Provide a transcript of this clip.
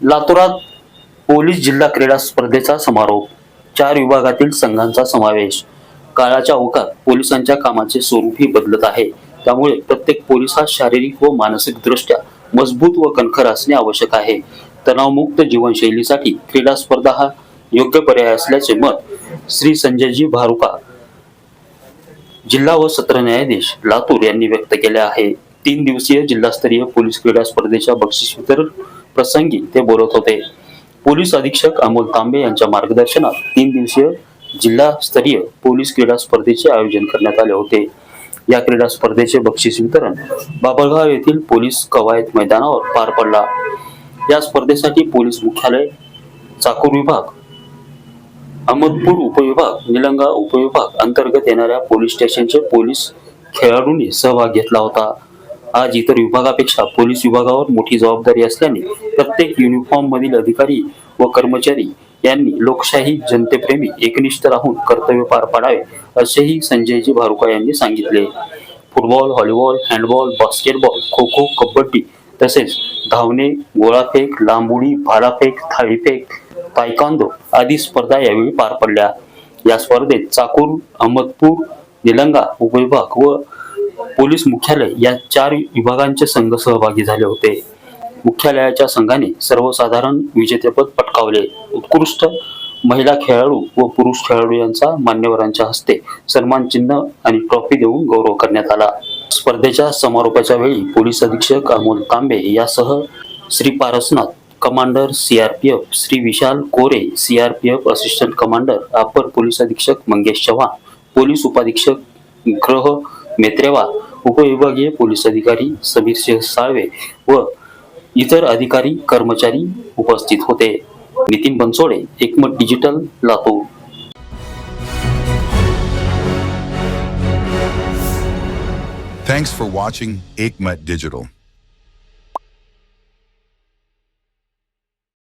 लातूरात पोलीस जिल्हा क्रीडा स्पर्धेचा समारोप. चार विभागातील संघांचा समावेश. काळाच्या ओकात पोलिसांच्या कामाचे स्वरूपही बदलत आहे. त्यामुळे प्रत्येक पोलीस हा शारीरिक व मानसिकदृष्ट्या मजबूत व कणखर असणे आवश्यक आहे. तणावमुक्त जीवनशैलीसाठी क्रीडा स्पर्धा हा योग्य पर्याय असल्याचे मत श्री संजयजी भारुका जिल्हा व सत्र न्यायाधीश लातूर यांनी व्यक्त केले आहे. तीन दिवसीय जिल्हास्तरीय पोलीस क्रीडा स्पर्धेच्या बक्षीस वितरण प्रसंगी ते बोलत होते. पोलीस अधीक्षक अमोल तांबे यांच्या मार्गदर्शनात तीन दिवसीय जिल्हास्तरीय पोलीस क्रीडा स्पर्धेचे आयोजन करण्यात आले होते. या क्रीडा स्पर्धेचे बक्षीस वितरण बाबळगाव येथील पोलीस कवायत मैदानावर पार पडला. या स्पर्धेसाठी पोलीस मुख्यालय चाकूर विभाग अहमदपूर उपविभाग निलंगा उपविभाग अंतर्गत येणाऱ्या पोलीस स्टेशनचे पोलीस खेळाडूंनी सहभाग घेतला होता. आज इतर विभागापेक्षा पोलीस विभागावर मोठी जबाबदारी असल्याने प्रत्येक युनिफॉर्म मधील अधिकारी व कर्मचारी यांनी लोकशाही जनतेप्रेमी एकनिष्ठ राहून कर्तव्य पार पाडावे असेही संजयजी भारुका यांनी सांगितले. Football volleyball handball basketball kho kho kabaddi तसेच धावणे गोळाफेक लांबुडी भालाफेक थाळीफेक तायकांदो आदी स्पर्धा यावेळी पार पडल्या. या स्पर्धेत चाकूर अहमदपूर निलंगा उपविभाग व पोलीस मुख्यालय या चार विभागांचे संघ सहभागी झाले होते. मुख्यालयाच्या संघाने सर्वसाधारण विजेतेपद पटकावले. उत्कृष्ट महिला खेळाडू व पुरुष खेळाडू यांचा मान्यवरांच्या हस्ते सन्मान चिन्ह आणि ट्रॉफी देऊन गौरव करण्यात आला. स्पर्धेच्या समारोपाच्या वेळी पोलीस अधीक्षक अमोल तांबे यासह Shri Parasnath commander CRPF Shri Vishal Kore CRPF assistant commander अपर पोलीस अधीक्षक मंगेश चव्हाण पोलीस उपाधीक्षक ग्रह मेत्रेवा उपविभागीय पोलीस अधिकारी समीर सिंह साळवे व इतर अधिकारी कर्मचारी उपस्थित होते Nitin Bansode Ekmat digital Latur Thanks for watching Aikmat Digital.